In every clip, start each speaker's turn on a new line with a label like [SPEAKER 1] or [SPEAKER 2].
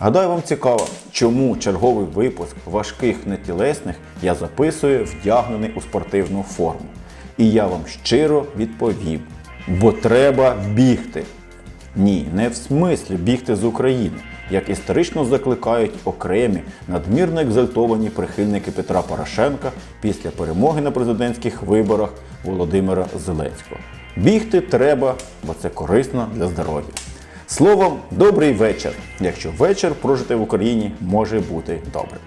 [SPEAKER 1] Гадаю, вам цікаво, чому черговий випуск важких нетілесних я записую вдягнений у спортивну форму. І я вам щиро відповім: бо треба бігти. Ні, не в смислі бігти з України, як історично закликають окремі надмірно екзальтовані прихильники Петра Порошенка після перемоги на президентських виборах Володимира Зеленського. Бігти треба, бо це корисно для здоров'я. Словом, добрий вечір, якщо вечір прожити в Україні може бути добрим.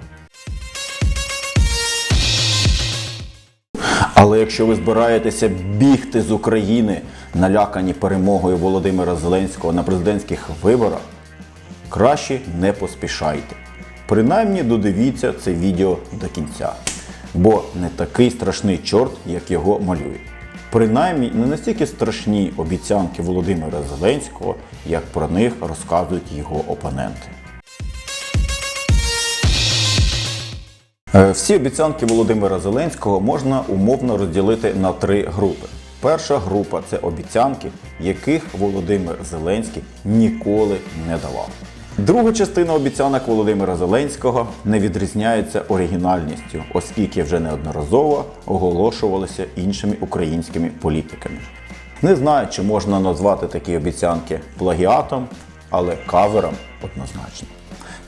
[SPEAKER 1] Але якщо ви збираєтеся бігти з України, налякані перемогою Володимира Зеленського на президентських виборах, краще не поспішайте. Принаймні додивіться це відео до кінця. Бо не такий страшний чорт, як його малюють. Принаймні не настільки страшні обіцянки Володимира Зеленського, як про них розказують його опоненти. Е, Всі обіцянки Володимира Зеленського можна умовно розділити на три групи. Перша група це обіцянки, яких Володимир Зеленський ніколи не давав. Друга частина обіцянок Володимира Зеленського не відрізняється оригінальністю, оскільки вже неодноразово оголошувалися іншими українськими політиками. Не знаю, чи можна назвати такі обіцянки плагіатом, але кавером однозначно.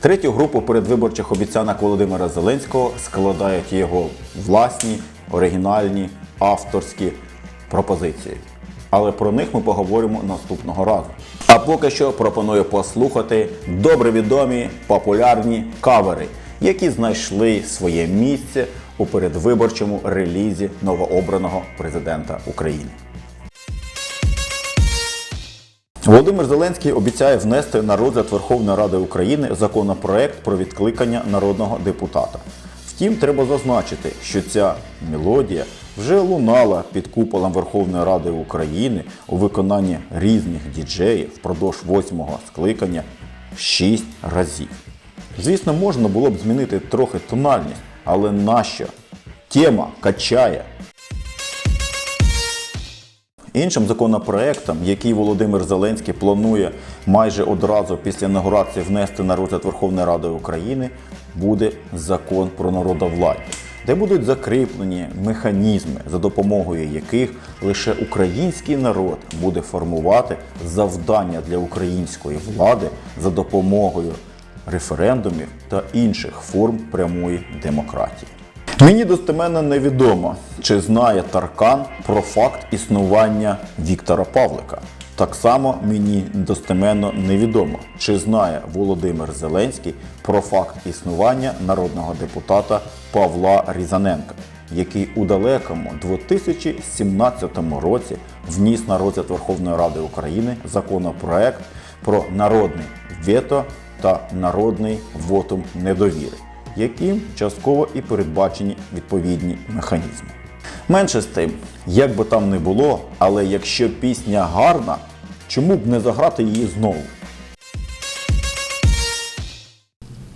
[SPEAKER 1] Третю групу передвиборчих обіцянок Володимира Зеленського складають його власні, оригінальні, авторські пропозиції. Але про них ми поговоримо наступного разу. А поки що пропоную послухати добре відомі популярні кавери, які знайшли своє місце у передвиборчому релізі новообраного президента України. Володимир Зеленський обіцяє внести на розгляд Верховної Ради України законопроект про відкликання народного депутата. Втім, треба зазначити, що ця мелодія вже лунала під куполом Верховної Ради України у виконанні різних діджеїв впродовж восьмого скликання шість разів. Звісно, можна було б змінити трохи тональність, але нащо? Тема качає. Іншим законопроектом, який Володимир Зеленський планує майже одразу після інаугурації внести на розгляд Верховної Ради України, буде закон про народовладдя, де будуть закріплені механізми, за допомогою яких лише український народ буде формувати завдання для української влади за допомогою референдумів та інших форм прямої демократії. Мені достеменно невідомо, чи знає Таркан про факт існування Віктора Павлика. Так само мені достеменно невідомо, чи знає Володимир Зеленський про факт існування народного депутата Павла Різаненка, який у далекому 2017 році вніс на розгляд Верховної Ради України законопроект про народне вето та народний вотум недовіри яким частково і передбачені відповідні механізми. Менше з тим, як би там не було, але якщо пісня гарна, чому б не заграти її знову?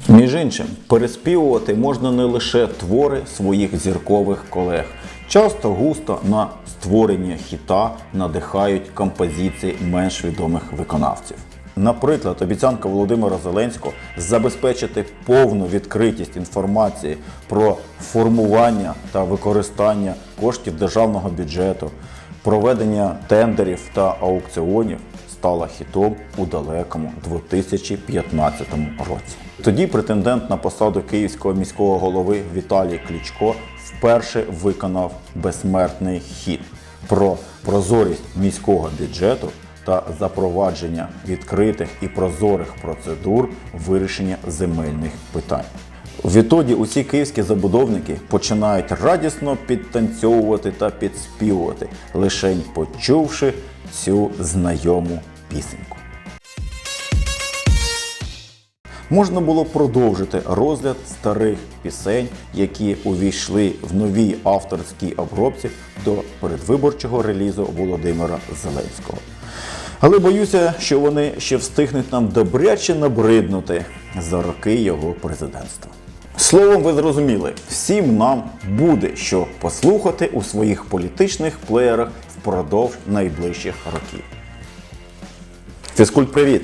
[SPEAKER 1] Між іншим, переспівувати можна не лише твори своїх зіркових колег. Часто густо на створення хіта надихають композиції менш відомих виконавців. Наприклад, обіцянка Володимира Зеленського забезпечити повну відкритість інформації про формування та використання коштів державного бюджету, проведення тендерів та аукціонів стала хітом у далекому 2015 році. Тоді претендент на посаду київського міського голови Віталій Кличко вперше виконав безсмертний хіт про прозорість міського бюджету та запровадження відкритих і прозорих процедур вирішення земельних питань. Відтоді усі київські забудовники починають радісно підтанцьовувати та підспівувати, лишень почувши цю знайому пісеньку. Можна було продовжити розгляд старих пісень, які увійшли в новій авторській обробці до передвиборчого релізу Володимира Зеленського. Але боюся, що вони ще встигнуть нам добряче набриднути за роки його президентства. Словом, ви зрозуміли, всім нам буде що послухати у своїх політичних плеєрах впродовж найближчих років. Фізкульт, привіт!